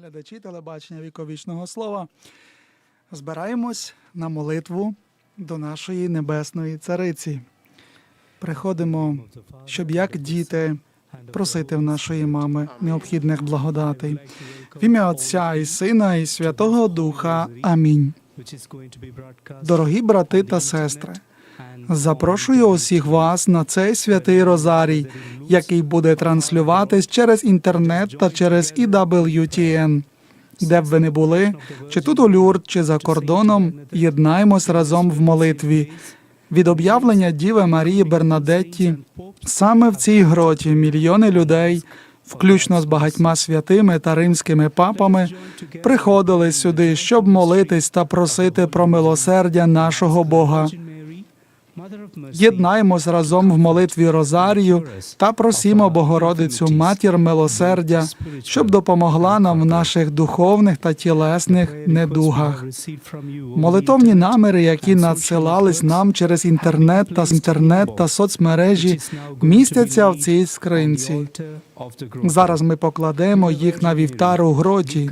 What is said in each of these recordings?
Глядачі телебачення віковічного слова. Збираємось на молитву до нашої небесної цариці. Приходимо, щоб як діти просити в нашої мами необхідних благодатей. В ім'я Отця і Сина, і Святого Духа. Амінь. Дорогі брати та сестри, запрошую усіх вас на цей святий Розарій, який буде транслюватись через інтернет та через EWTN. Де б ви не були, чи тут у Люрд, чи за кордоном, єднаємось разом в молитві. Від об'явлення Діви Марії Бернадетті саме в цій гроті мільйони людей, включно з багатьма святими та римськими папами, приходили сюди, щоб молитись та просити про милосердя нашого Бога. Єднаємось разом в молитві Розарію та просімо Богородицю Матір милосердя, щоб допомогла нам в наших духовних та тілесних недугах. Молитовні наміри, які надсилались нам через інтернет та інтернет та соцмережі, містяться в цій скринці. Зараз ми покладемо їх на вівтар у гроті.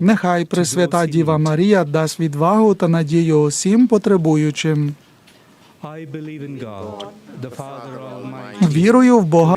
Нехай Пресвята Діва Марія дасть відвагу та надію усім потребуючим. Вірую в Бога.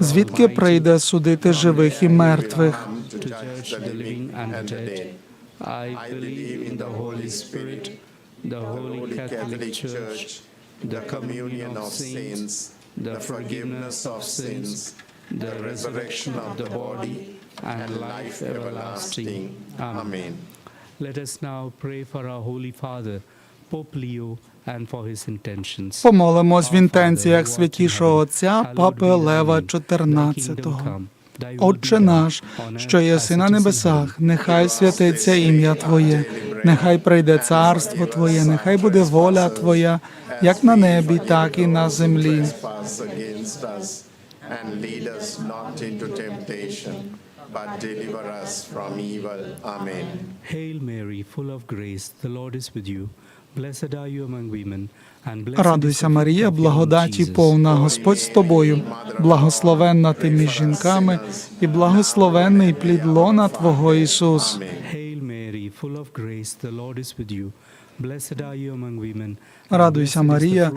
звідки прийде судити живих і мертвих. The Holy Catholic Church, the communion of saints, the forgiveness of sins, the resurrection of the body, and life everlasting. Amen. Let us now pray for our Holy Father, Pope Leo, and for his intentions. Помолимось в інтенціях святішого Отця Папи Лева XIV. Отче наш, що єси на небесах, нехай святиться ім'я Твоє, нехай прийде царство Твоє, нехай буде воля Твоя, як на небі, так і на землі. but deliver us from evil. Amen. Hail Mary, full of grace, the Lord is with you. Blessed are you among women, and blessed is Радуйся, Марія, благодаті повна, Господь з тобою, благословенна ти між жінками, і благословенний плід лона Твого Ісус. Радуйся, Марія,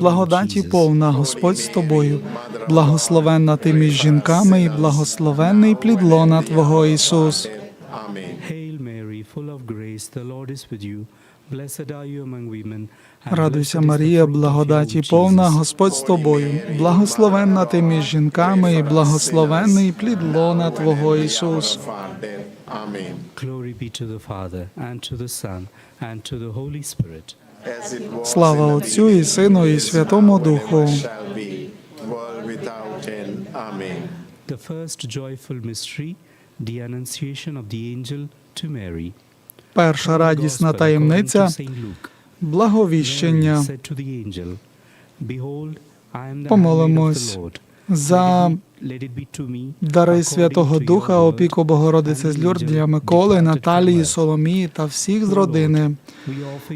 благодаті повна, Господь з тобою, благословенна ти між жінками, і благословенний плід лона Твого Ісус. Hail Mary, full of grace, the Lord is with you. Blessed are you among women. and Радуйся, Марія, благодаті повна. Господь з тобою, благословенна ти між жінками, і благословенний плід лона Твого Ісус. Father, Amen. Glory be to the Father, and to the Son, and to the Holy Spirit. As it was Слава Отцю і Сину, і Святому Духу. The first joyful mystery, the Annunciation of the angel to Mary. Перша радісна таємниця благовіщення. Помолимось за дари Святого Духа, опіку Богородиці з Люрд для Миколи, Наталії, Соломії та всіх з родини.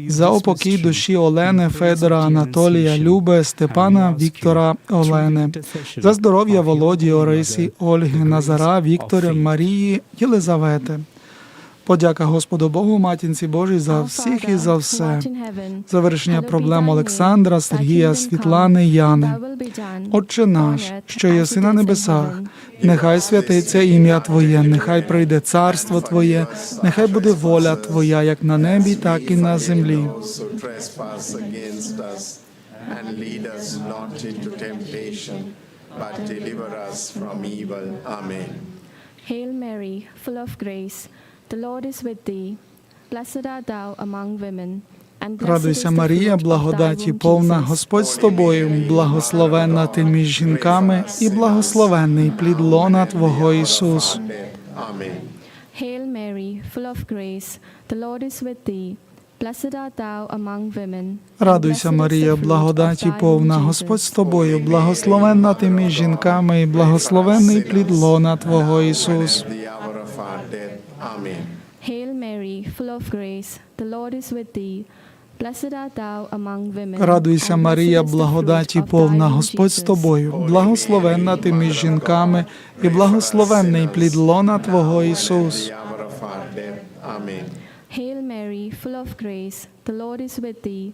За this упокій душі Олени, Федора, Анатолія. Люби, Степана, Віктора, Олени. За здоров'я Володі, Орисі, Ольги, Назара, Віктора. Марії, Єлизавети. Подяка Господу Богу, матінці Божій, за всіх і за все. За вирішення проблем Олександра, Сергія, Світлани, Яни. Отче наш, що єси на небесах, нехай святиться ім'я Твоє, нехай прийде царство Твоє, нехай буде воля Твоя, як на небі, так і на землі. And lead us not into temptation, but deliver us from evil. Amen. Hail Mary, full of grace, the Lord is with thee. Blessed art thou among women, and blessed is Радуйся, the Марія, fruit of thy благодаті повна, Господь з тобою, благословенна ти між жінками, і благословенний плід лона Твого Ісус. Hail Mary, full of grace, the Lord is with thee. Blessed art thou among women. Радуйся, blessed is Марія, благодаті повна, Господь з тобою, благословенна ти між жінками, і благословенний плід лона Твого Ісус. At the hour of our death. Amen. Hail Mary, full of grace, the Lord is with thee. Blessed art thou. Радуйся, Марія, is the fruit благодаті повна, Господь з тобою, благословенна ти між жінками, і благословенний плід лона Твого Ісус. Hail Mary, full of grace, the Lord is with thee.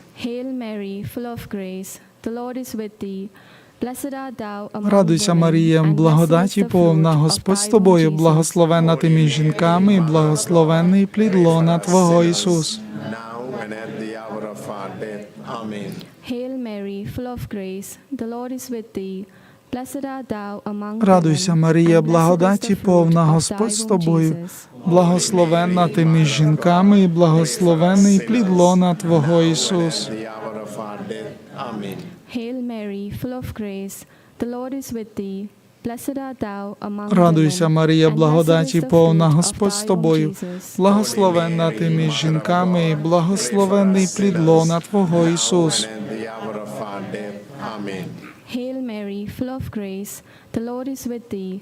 Mary, full of grace, the Lord is with thee. Blessed art thou among Радуйся, women, Марія, and blessed благодаті is the повна, fruit of Господь з thy womb, тобою, Jesus. благословенна ти між жінками, і благословенний плід лона Твого Ісус. Now and at the hour of our death. Amen. Hail Mary, full of grace, the Lord is with thee. Blessed art thou among Радуйся, women, Марія, and blessed is благодаті the fruit повна, of thy Господь з тобою, благословенна ти між жінками, і благословенний плід лона Твого Ісус. Death. Amen. Hail Mary, full of grace, the Lord is with thee. Blessed art thou among Радуйся, Марія, благодаті the повна, fruit of Господь з thy womb, тобою, Jesus. благословенна ти між жінками, і благословенний лона Твого Ісус. Hail Mary, full of grace, the Lord is with thee.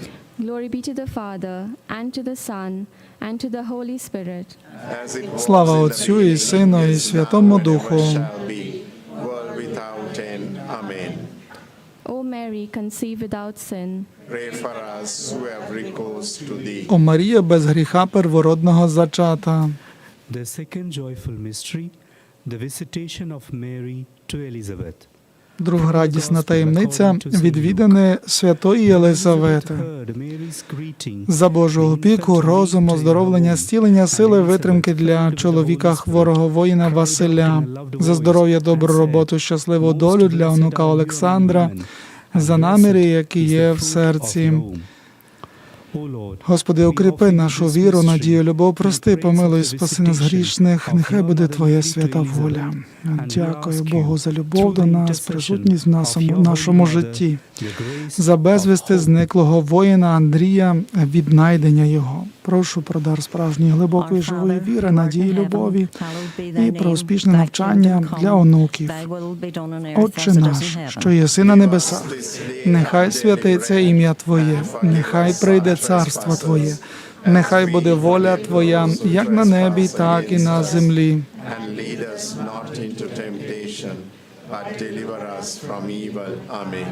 Glory be to the Father, and to the Son, and to the Holy Spirit. Слава Отцю і Сину, і Святому Духу. O Mary, conceived without sin. Pray for us who have recourse to thee. О Марія без гріха первородного зачата. The second joyful mystery, the visitation of Mary to Elizabeth. Друга радісна таємниця відвідане святої Єлизавети. За Божого опіку, розум, оздоровлення, стілення, сили, витримки для чоловіка хворого воїна Василя, за здоров'я, добру роботу, щасливу долю для онука Олександра, за наміри, які є в серці. Господи, укріпи нашу віру, надію, любов, прости, помилуй, спаси нас грішних. Нехай буде Твоя свята воля. Дякую Богу за любов до нас, присутність в нашому, нашому житті. За безвісти зниклого воїна Андрія, віднайдення його. Прошу про дар справжньої глибокої живої віри, надії, любові і про успішне навчання для онуків. Отче наш, що єси на небесах, нехай святиться ім'я Твоє, нехай прийде царство Твоє, нехай буде воля Твоя, як на небі, так і на землі. But deliver us from evil. Amen.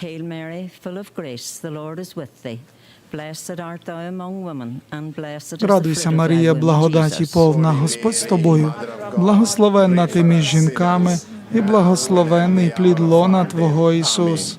Hail Mary, full of grace, the Lord is with thee. Blessed art thou among women, and blessed is Радуйся, fruit of thy Марія, благодаті повна, Господь з тобою. Благословенна ти між жінками, і благословенний плід лона Твого Ісус.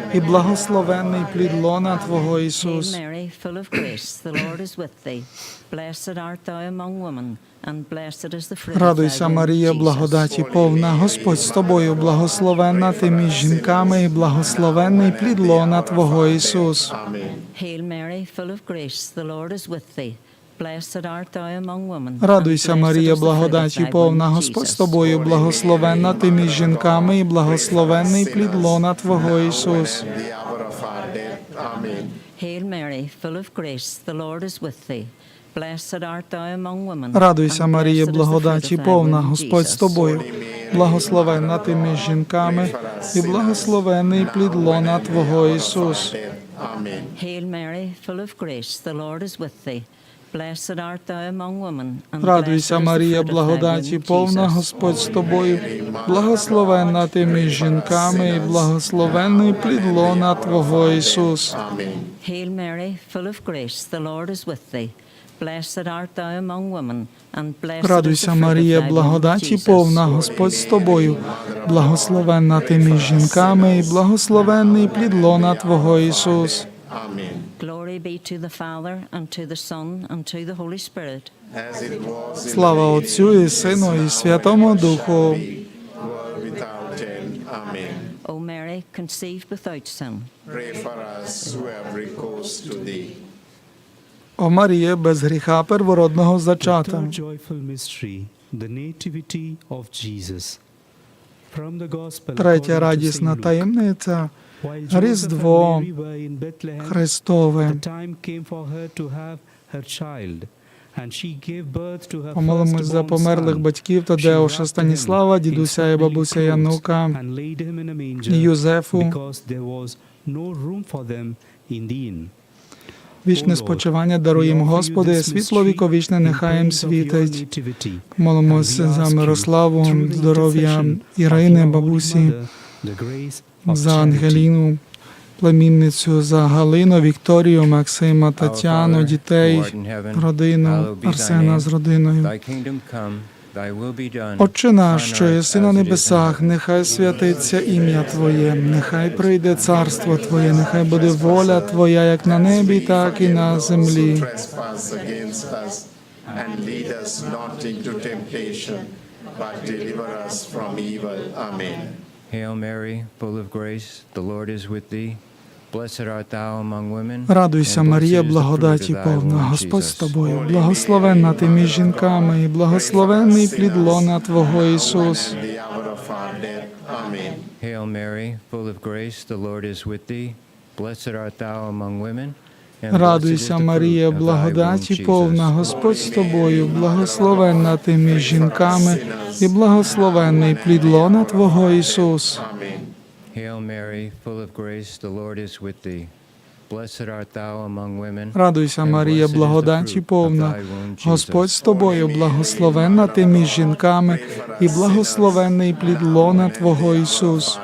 і благословенний плід лона Твого Hail Ісус. Mary, full of grace, the Lord is with thee. Blessed art thou among women, and blessed is the fruit of thy Радуйся, Марія, благодаті повна, Господь з тобою, благословенна ти між жінками, і благословенний плід лона Твого Ісус. Hail Mary, full of grace, the Lord is with thee. Радуйся, Марія, благодаті повна, Господь з тобою, благословенна ти між жінками, і благословенний плід лона Твого Ісус. Hail Mary, full of grace, the Lord is with thee. Blessed art thou among women. Радуйся, Марія, благодаті повна, Господь з тобою, благословенна ти між жінками, і благословенний плід лона Твого Ісус. Hail Mary, full of grace, the Lord is with thee. Blessed art thou among women, and Радуйся, Марія, благодаті повна, Господь з тобою, благословенна ти між жінками, і благословенний плід лона Твого Ісус. Hail Mary, full of grace, the Lord is with thee. Blessed art thou among women, and blessed Радуйся, Марія, благодаті повна, Господь з тобою, благословенна ти між жінками, і благословенний плід лона Твого Ісус. Amen. Glory be to the Father, and to the Son, and to the Holy Spirit. As it was in Слава Отцю і Сину і Святому Духу. world without end. Amen. O Mary, conceived without sin. Pray for us who have recourse to thee. О Маріє, без гріха первородного зачата. Joyful mystery, the nativity of Jesus. From the gospel Третя according to радісна Luke. таємниця Різдво Христове. Помолимось за померлих батьків Тадеуша Станіслава, дідуся і бабуся Янука, і Юзефу. Вічне спочивання даруємо, Господи, світло віковічне нехай їм світить. Молимося за Мирославу, здоров'я Ірини, бабусі, за Ангеліну, племінницю, за Галину, Вікторію, Максима, Тетяну, дітей, родину, Арсена з родиною. Отче наш, що єси на небесах, нехай святиться ім'я Твоє, нехай прийде царство Твоє, нехай буде воля Твоя, як на небі, так і на землі. Amen. Hail Mary, full of grace, the Lord is with thee. Blessed art thou among women. Радуйся, Марія, благодаті повна, Господь з тобою, благословенна ти між жінками, і благословенний плід лона Твого Ісус. Hail Mary, full of grace, the Lord is with thee. Blessed art thou among women. Радуйся, Марія, благодаті повна, Господь з тобою, благословенна ти між жінками, і благословенний плід лона Твого Ісус. Радуйся, Марія, благодаті повна. Господь з тобою, благословенна ти між жінками, і благословенний плід лона Твого Ісус.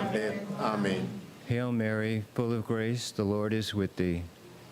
Hail Mary, full of grace, the Lord is with thee.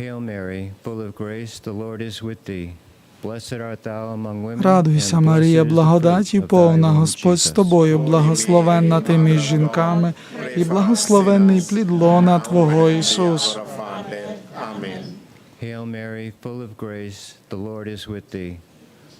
our death. Amen. Hail Mary, full of grace, the Lord is with thee. Blessed art thou among women. Радуйся, Марія, is the fruit благодаті повна, Господь з тобою, благословенна ти між жінками, і благословенний плід лона Твого Ісус. Hail Mary, full of grace, the Lord is with thee. Blessed art thou among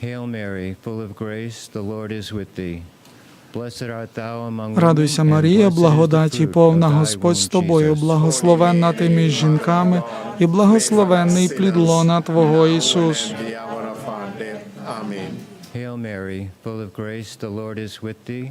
Hail Mary, full of grace, the Lord is with thee. Blessed art thou among women, Радуйся, Марія, благодаті повна, Господь з тобою, благословенна ти між жінками, і благословенний плід лона Твого Ісус. Hail Mary, full of grace, the Lord is with thee.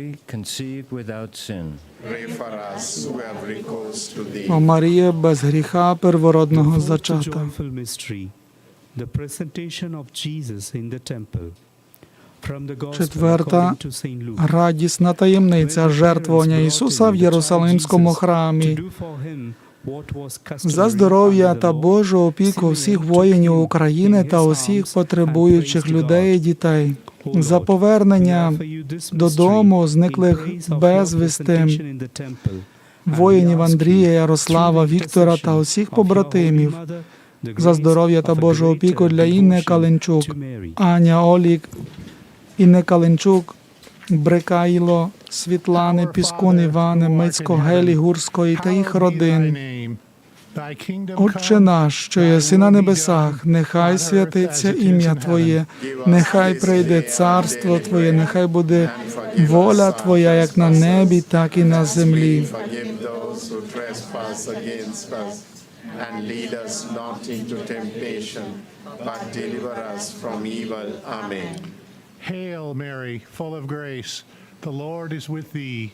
О Марія, без гріха первородного зачата. the presentation of Jesus in the temple. From the Gospel Четверта радісна таємниця жертвування Ісуса в Єрусалимському храмі. За здоров'я та Божу опіку всіх воїнів України та усіх потребуючих людей і дітей, за повернення додому зниклих безвісти воїнів Андрія, Ярослава, Віктора та усіх побратимів, за здоров'я та Божу опіку для Інни Каленчук, Аня Олік, Інни Каленчук, Брикайло, Світлани, Піскун Івани, Мицько, Гелі, Гурської та їх родин. Отче наш, що єси на небесах, нехай святиться ім'я Твоє, нехай прийде царство Твоє, нехай буде воля Твоя, як на небі, так і на землі. And lead us not into temptation, but deliver us from evil. Amen. Hail Mary, full of grace, the Lord is with thee.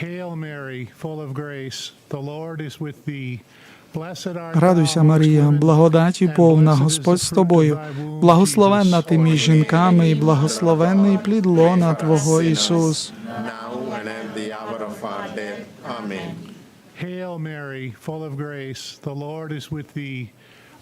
Hail Mary, full of grace, the Lord is with thee. Blessed art thou Радуйся, Марія, women, благодаті and повна, blessed is the Господь з fruit of тобою, thy womb, благословенна Jesus. ти між жінками, і благословенний плід лона Твого Ісус. Now and at the hour of our death. Amen. Hail Mary, full of grace, the Lord is with thee.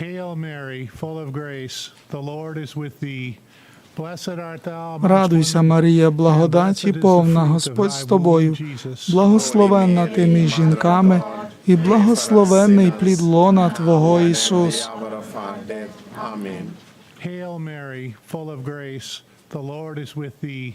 Hail Mary, full of grace, the Lord is with thee. Blessed art thou amongst Радуйся, Марія, благодаті повна, Господь з тобою, благословенна ти між жінками, і благословенний плід лона Твого Ісус. Hail Mary, full of grace, the Lord is with thee.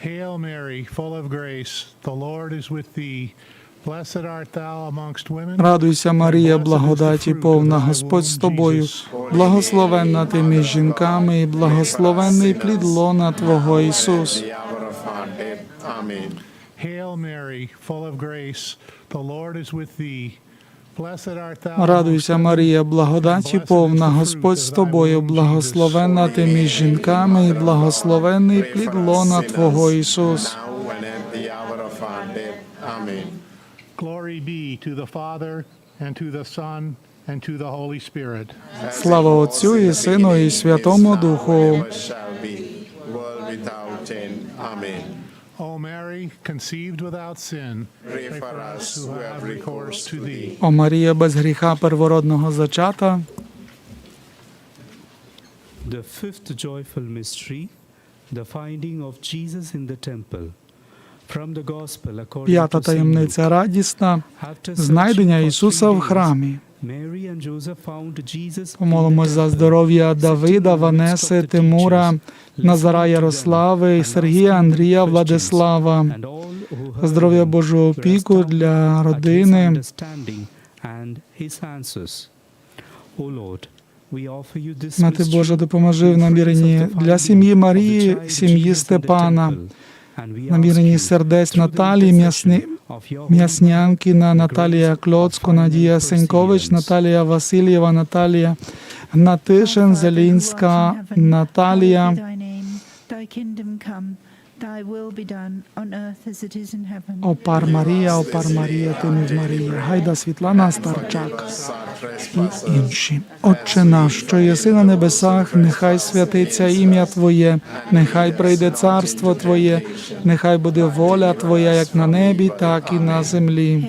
Hail Mary, full of grace, the Lord is with thee. Blessed art thou amongst women. Радуйся, Марія, благодаті повна, Господь з тобою, благословенна ти між жінками, і благословенний плід лона Твого Ісус. Hail Mary, full of grace, the Lord is with thee. Радуйся, Марія, благодаті повна, Господь з тобою, благословенна ти між жінками, і благословенний плід лона Твого Ісус. Слава Отцю і Сину, і Святому Духу. Amen. O Mary, conceived without sin, Pray for us who have recourse to thee. О Марія без гріха первородного зачата. The fifth joyful mystery, the finding of Jesus in the temple. From the Gospel according П'ята to St. таємниця радісна Luke. After знайдення searching for Ісуса three в days, храмі. Помолимось the за здоров'я Давида, Ванеси, Тимура, Назара Ярослави, Сергія, Андрія. Владислава. Здоров'я were опіку для родини. Мати Божа, допоможи в наміренні для сім'ї Марії, сім'ї Степана, you, сердець Наталії, grace of Клоцько, final Надія Сенькович. Наталія Васильєва, Наталія Гнатишин, Зелінська, Наталія. Thy kingdom come, thy will be done on earth as it is in heaven. Опар Марія, Марія, Тимів Марія, Гайда Світлана Старчак і інші. Отче наш, що єси на небесах, нехай святиться ім'я Твоє, нехай прийде царство Твоє, нехай буде воля Твоя, як на небі, так і на землі.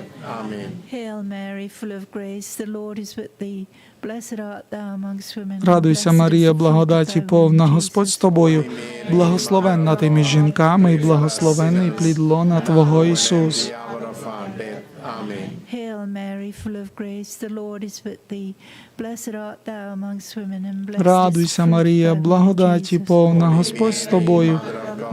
Amen. Hail Mary, full of grace, the Lord is with thee. Blessed art thou amongst women. Радуйся, Марія, the fruit of благодаті повна, Господь з тобою, благословенна ти між жінками, і благословенний плід лона Твого Ісус. Hail Mary, full of grace, the Lord is with thee. Blessed art thou amongst women, and blessed Радуйся, Марія, благодаті повна, Господь з тобою,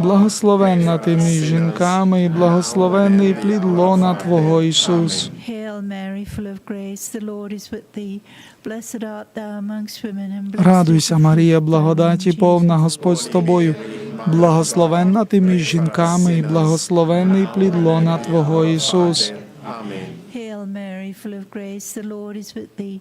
благословенна ти між жінками, і благословенний плід лона Твого Ісус. Hail Mary, full of grace, the Lord is with thee. Blessed art thou amongst women, and blessed Радуйся, Марія, благодаті повна, Господь з тобою, благословенна ти між жінками, і благословенний плід лона Твого Ісус. Amen. Hail Mary, full of grace, the Lord is with thee.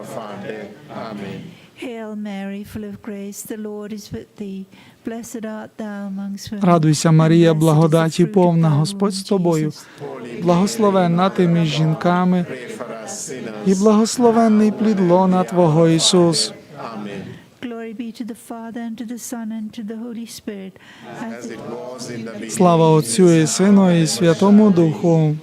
Mary, full of grace, the Lord is with thee. Blessed art thou amongst women. Радуйся, Марія, благодаті повна, Господь з тобою, благословенна ти між жінками, і благословенний плід лона Твого Ісус. Beginning, Слава Отцю і Сину, і Святому Духу.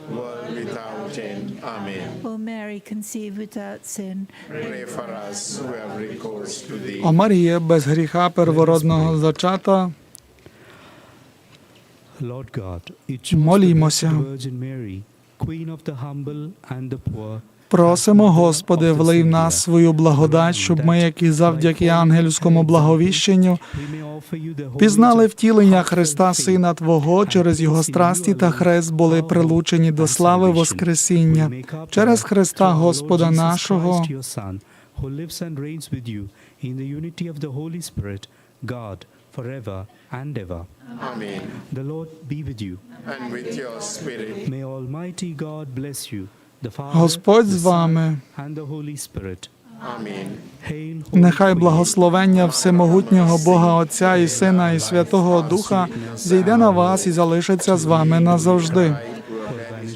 Mary, conceived without sin. Pray for us who have recourse to thee. О Марія, без гріха первородного зачата, Lord God, it Молімося. Virgin Mary, Queen of the humble and the poor, просимо, Господи, влий в нас свою благодать, щоб ми, які завдяки ангельському благовіщенню, пізнали втілення Христа, Сина Твого, через Його страсті та хрест були прилучені до слави Воскресіння. Через Христа Господа нашого, God, forever and ever. Amen. The Lord be with you. And with your spirit. May Almighty God bless you, Господь з вами. Амінь. Нехай благословення всемогутнього Бога Отця і Сина і Святого Духа зійде на вас і залишиться з вами назавжди.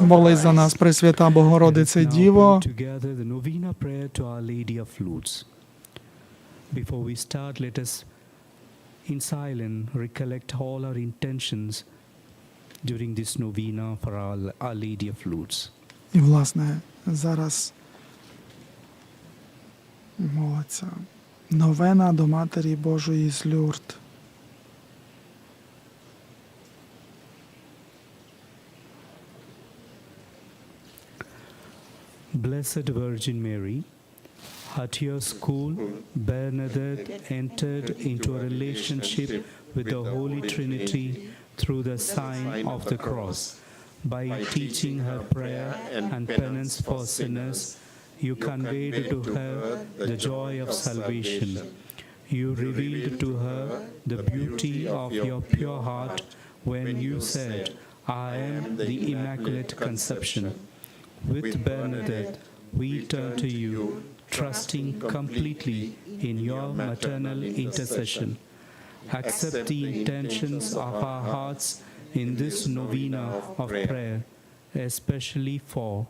Молись за нас, Пресвята Богородице Діво. Before we start, let us in silence recollect all our intentions during this novena for our, our Lady of Flutes. І, власне, зараз молиться новена до Матері Божої з Люрд. Blessed Virgin Mary, at your school, Bernadette entered into a relationship with the Holy Trinity through the sign of the cross. By teaching her prayer and penance for sinners, you conveyed to her the joy of salvation. You revealed to her the beauty of your pure heart when you said, I am the Immaculate Conception. With Bernadette, we turn to you, trusting completely in your maternal intercession. Accept the intentions of our hearts in this novena of prayer, especially for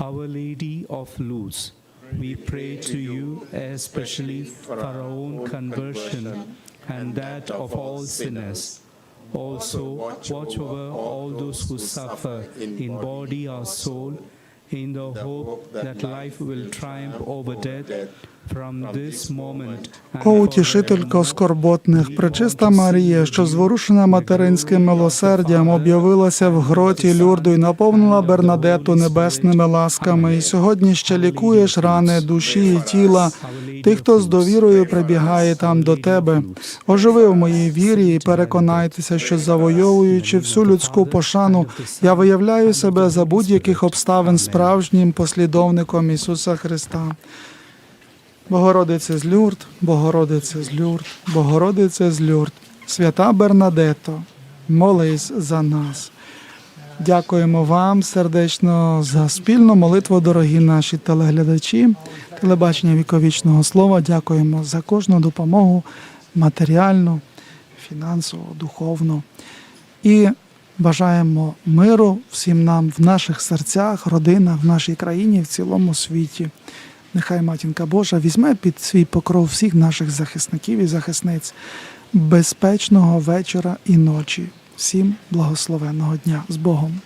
Our Lady of Luz, we pray to you especially for our own conversion and that of all sinners. Also, watch over all those who suffer in body or soul, in the hope that life will triumph over death О, утішителько скорботних, пречиста Марія, що зворушена материнським милосердям об'явилася в гроті Люрду і наповнила Бернадету небесними ласками, і сьогодні ще лікуєш рани душі і тіла тих, хто з довірою прибігає там до тебе. Оживи в моїй вірі і переконайтеся, що завойовуючи всю людську пошану, я виявляю себе за будь-яких обставин справжнім послідовником Ісуса Христа. Богородице з Люрд, Богородице з Люрд, Богородице з Люрд, свята Бернадето, молись за нас. Дякуємо вам сердечно за спільну молитву, дорогі наші телеглядачі, телебачення віковічного слова. Дякуємо за кожну допомогу матеріальну, фінансово, духовну. І бажаємо миру всім нам в наших серцях, родинах, в нашій країні, в цілому світі. Нехай матінка Божа візьме під свій покров всіх наших захисників і захисниць безпечного вечора і ночі. Всім благословенного дня з Богом.